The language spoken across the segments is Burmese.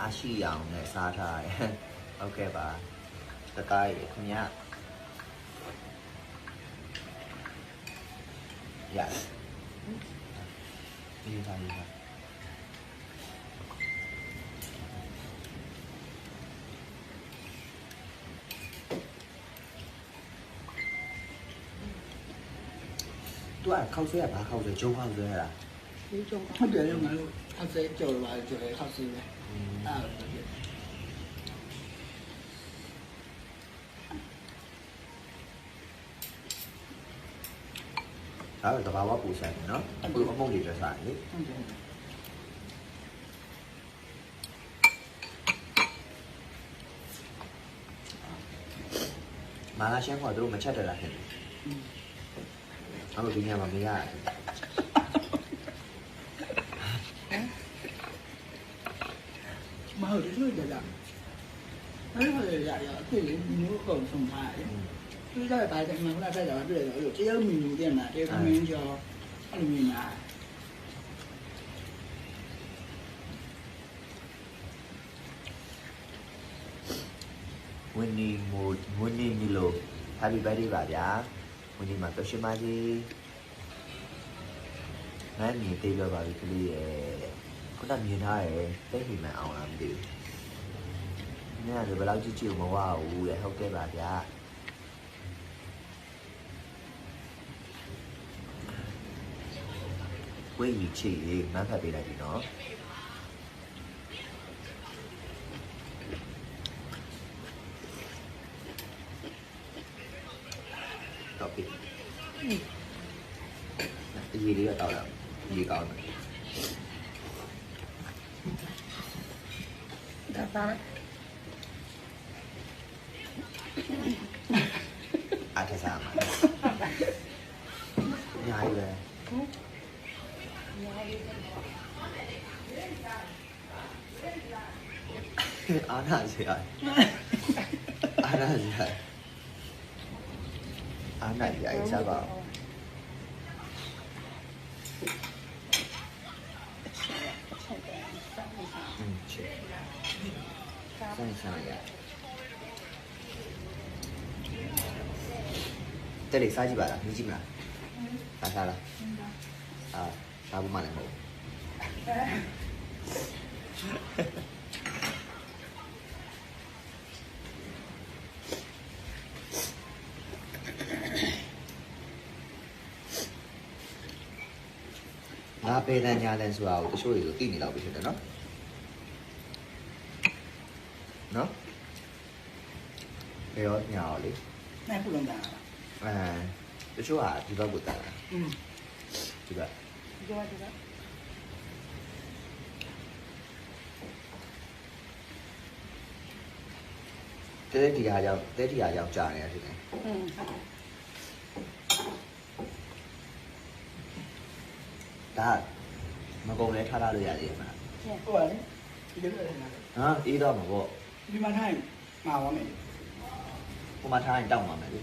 အားရှိအောင်နဲ့စားထားတယ်ဟုတ်ကဲ့ပါတကိုင်းခင်ဗျာရဒီပါဒီပါသူကခောက်ဆွဲရဘာခောက်ဆွဲဂျုံခောက်ဆွဲရလားဒီကြုံပါဟုတ်တယ်ငါတို့ဟောက်ဆဲကြော်ပါကြော်ရဟောက်ဆဲပဲ အဲ့ဒါပဲဒါတော့တဘာဝပူဆိုင်တယ်နော်အခုအမုံတွေတက်စားတယ်လေဟုတ်တယ်မာလာရှ မ်းခေါ်သူတို့မချက်တယ်လားခင်ဗျအခုဒီညမှာမရဘူးမဟုတ်တယ်ဆိုကြလားအဲ့ဒါလည်းရရအဖြစ်လေးမျိုးကုန်ဆုံးထားတယ်သူကပါတယ်မှန်လားတဲ့တော့တွေ့တယ်လို့တရုတ်မီမီတဲ့မှာတရုတ်မင်းကျော်အဲ့လိုမျိုးမှာဝင်းနီမူဝင်းနီမီလို Happy birthday ပါဗျာဝင်းနီမှာပရှင်ပါကြီးငါမြင်သေးပြောပါပြီကလေးရဲ့ ခုနမြင်ထားတယ်တိတ်ဟိမှန်အောင်လားမသိဘူးညကဘယ်လောက်ကြည့်ကြည့်မဝဘူးလေဟုတ်ကဲ့ပါဗျာဝင်းကြီးချီလေးမဖတ်ပေးလိုက်ပြီနော် တော့ပြီအရေးလေးတော့တောက်တော့ရေကောင်းတယ် ဒါပါ အားထစားမှာညာရီပဲအားနာစီအားအားနာစီအားနာစီအားစား ပါချက်တယ်စောင့်နေတာอืมချေဆိုင်ဆိုင်ရတဲ့လေစားကြည့်ပါလားမြင်ကြည့်မလားစားစားလားအာစားဖို့မှလည်းမဟုတ်ငါပေတန်ညာလဲဆိုတာကိုတချို့တွေဆိုသိနေတော့ပြီဖြစ်တယ်နော်နော်ပေရောညာရောလေနိုင်ပုလုံတာအဲ တချို့ဟာဒီဘက်ကိုတာတာ อืม ဒီဘက် ဒီတော့ဒီတော့ တဲတဲဒီဟာကြောင့်တဲဒီဟာကြောင့်ကြာနေရဖြစ်တယ် อืม ဒါမကုန်လဲထားထားလို့ရသေးတယ်မလား ဟုတ်ပါလေဒီလိုလည်းနား ဟာအေးတော့မှာပေါ့ ဒီမှာထိုင်မှာပါမယ် ဟိုမှာထားရင်တောက်မှာမယ်လေ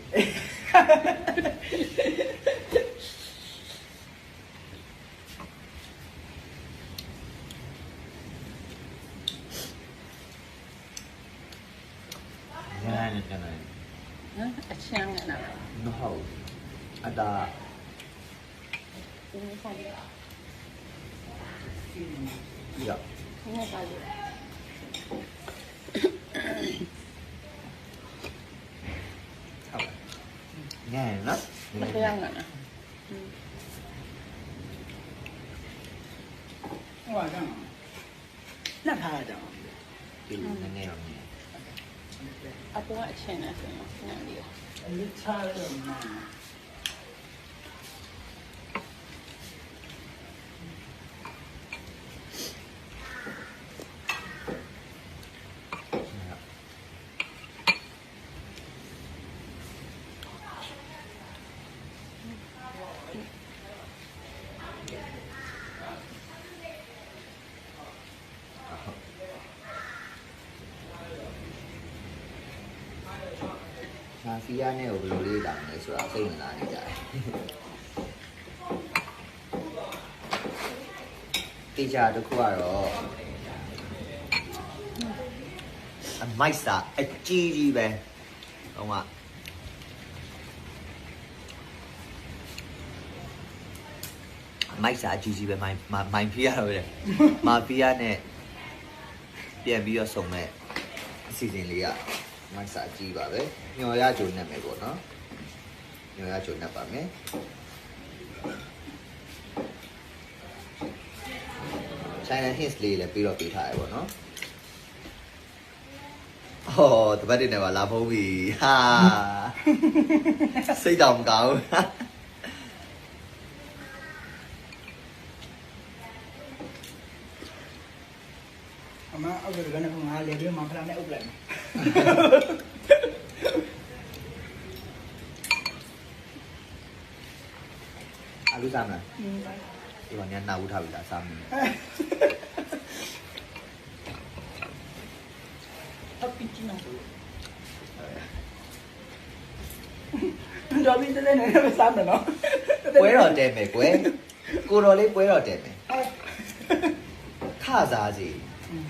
ညာနဲ့ကျန်တယ်နော်အချမ်းနဲ့နာမဟုတ်အတာ ဒီနေ့ဆိုင်ရ ရ ဒီနေ့ဆိုင်ရ ဟုတ် ညံနော်မပြောင်းနဲ့ဟုတ်ပါကြောင်းလက်ထားကြအောင်ဒီနည်းနည်းအောင်ညံအပေါ်အချင်းနဲ့ဆိုရင်နားလေးအလစ်ချရတော့မှာ ဖီးယားနဲ့ကိုဘယ်လိုလေးတောင်လဲဆိုတာစိတ်ဝင်စားနေကြတယ်တေချာတစ်ခုကတော့အမိုက်စာအကြီးကြီးပဲဟိုမှာအမိုက်စာအကြီးကြီးပဲမိုင်မိုင်မိုင်ဖီးရတော့လေမာဖီးယာနဲ့ပြန်ပြီးတော့ဆုံမဲ့အစီအစဉ်လေးက မိုက်စာအကြီးပါပဲညော်ရကြုံနဲ့မယ်ပေါ့နော်ညော်ရကြုံနဲ့ပါမယ် China hints လေးလည်းပြီးတော့ပေးထားရပါတော့။ဟောတပတ်တည်းနဲ့ပါလာဖုံးပြီ။ဟာစိတ်တောင်မကောင်းဘူးအမအောက်ကလည်းငါလေပြီးမှဖလာနဲ့ဥပလိုက်မယ်။ အလူစားမလား။ဒီမှာညနာဦးထားပြီလားစားမလို့အပီချီနိုတော်ပြီတည်းနဲ့ပဲစားမယ်နော်။ပွဲတော်တဲမယ်ကွယ်။ကိုတော်လေးပွဲတော်တဲမယ်။ခစားစီ။อืม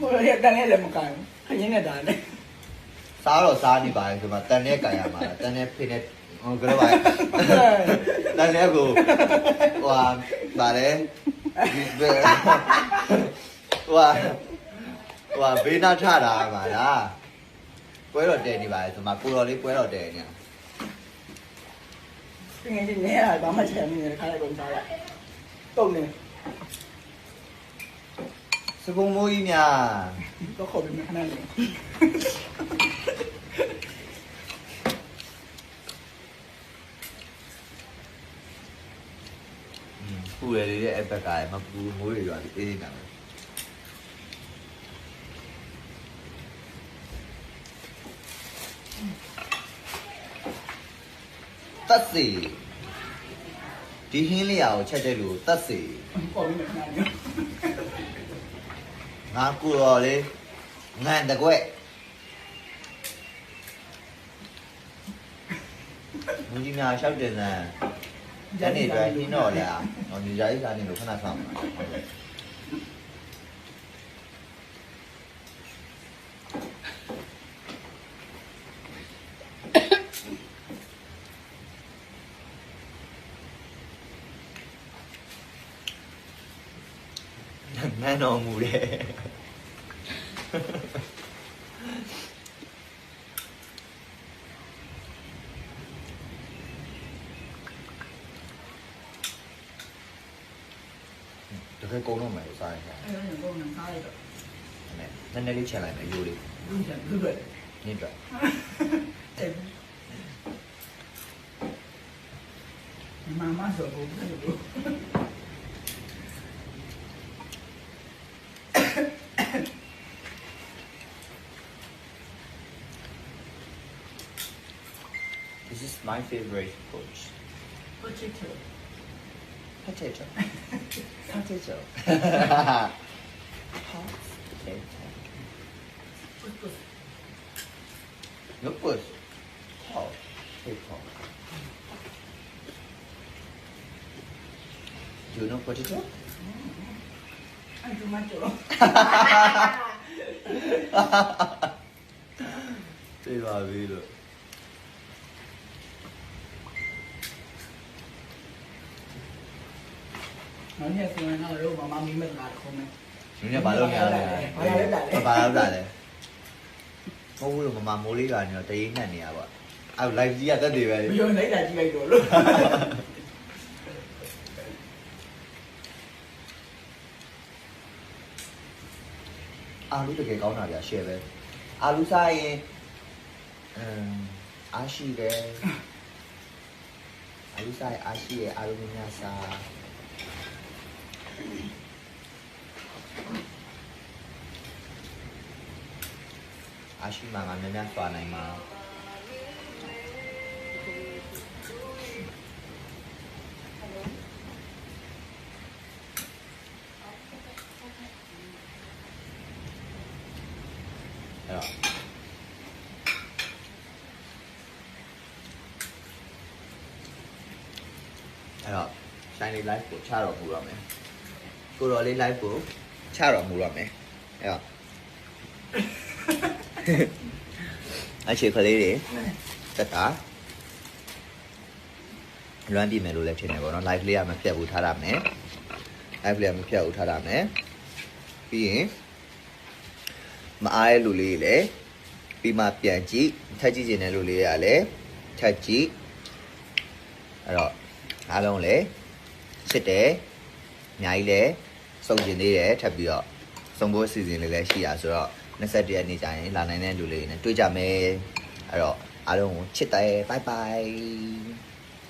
ဟိုရတန်နဲ့လည်းမကန်ခရင်နဲ့တာနဲ့စားတော့စားနေပါလေဒီမှာတန်နဲ့ကန်ရမှာလားတန်နဲ့ဖိနဲ့ဟိုကတော့ပါတန်နဲ့ကိုဟိုဟာဗါလေဒီဘယ်ဟိုဟာဟိုဟာဘေးနာထတာမှာလားပွဲတော့တဲနေပါလေဒီမှာကိုတော်လေးပွဲတော့တဲနေငယ်ချင်းနေရဘာမှချက်မနေခါလိုက်ကုန်စားလိုက်တုံနေ စကုံမိုးကြီးများတော့ခေါ်ပြီးမခဏလေးပူရလေးရဲ့အဘက်ကမပူမိုးတွေရွာပြီးအေးနေတာပဲတက်စီဒီဟင်းလေးရာကိုချက်တဲ့လူတက်စီခေါ်ပြီးမခဏလေး ငါကူတော်လေးငန်တကွက်မူကြီးများရှောက်တင်စမ်းညနေအတွက်ညင်းတော့လေဟောညရာကြီးစား နေလို့ခဏဆောင်ပါနန်းတော်မူတယ်တကယ်ကုန်တော့မယ်စားရင်နအဲ့ဒါကိုငါစားလိုက်တော့ည်းနည်းလေးချက်လိုက်မယ်ရိုးလေးဘူးချက်ဘူးပဲနင်းတော့အဲ့မမဆိုဘူးဘူး This is my favorite food ဘူးချစ်ချစ် potato potato hot potato ဘူးဘူး no push hot potato Do you know potato? အဲ့ဒီမှာကျော်သိပါပြီ နောက်နေ့ဆိုရင်တော့မမမီးမလာတော့မယ်နင်းကဘာလို့ညာလဲဘာလို့လဲလဲဘာလို့လဲမဟုတ်ဘူးလို့မမမိုးလေးကနေတော့တရင်နဲ့နေရပါအဲ့ live ကြီးကတက်တယ်ပဲလေမယုံလိုက်တာကြည့်လိုက်တော့လို့အာလူတကယ်ကောင်းတာဗျာ share ပဲအာလူစားရင်အမ်အားရှိတယ်အာလူစားရင်အားရှိရဲ့အာလူများများစား အားရှိမှငါများများစွာနိုင်မှာအဲ့တော့အဲ့တော့ shiny life ကိုချတော့ပူရမယ် ကိုတော်လေး live ကိုချတော်မူတော့မယ်အဲ့တော့အချေကလေးတွေတက်တာလွမ်းပြမယ်လို့လည်းထင်တယ်ပေါ့နော် live လေးကမပြတ်ဘူးထားရမယ် live လေးကမပြတ်ဘူးထားရမယ်ပြီးရင်မအားတဲ့လူလေးတွေလည်းပြီးမှပြန်ကြည့်ထပ်ကြည့်ခြင်းတဲ့လူလေးတွေကလည်းထပ်ကြည့်အဲ့တော့အားလုံးလည်းစစ်တယ်အများကြီးလည်း စုံကျင်သေးတယ်ထပ်ပြီးတော့စုံဖို့အစီအစဉ်လေးလည်းရှိရဆိုတော့21ရက်နေ့ကျရင်လာနိုင်တဲ့လူလေးတွေနဲ့တွေ့ကြမယ်အဲ့တော့အားလုံးကိုချစ်တယ်ဘိုင်ဘိုင်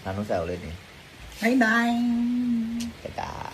နားနှုတ်ဆက်အောင်လေးနေဘိုင်ဘိုင်拜拜。